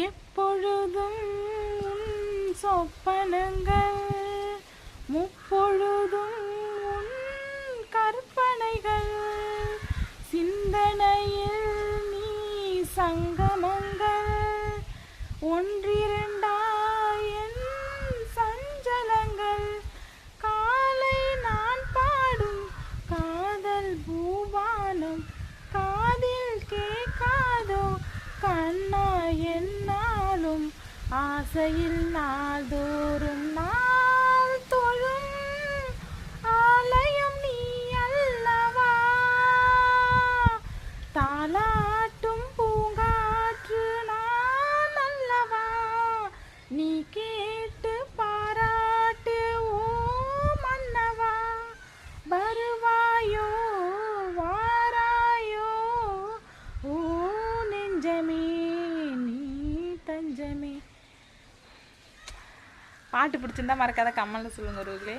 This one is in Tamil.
எப்பொழுதும் சொப்பனங்கள் முப்பொழுதும் ஆசையில் நாள்தோறும் நாள் தொழும். ஆலயம் நீ அல்லவா? தாலாட்டும் பூங்காற்று நான் அல்லவா? நீ கேட்டு பாராட்டு ஓ மன்னவா வருவாயோ வாராயோ? ஓ நெஞ்சமே நீ தஞ்சமே பாட்டு பிடிச்சிருந்தா மறக்காத கம்மல்ல சொல்லுங்க ஒருவர்களே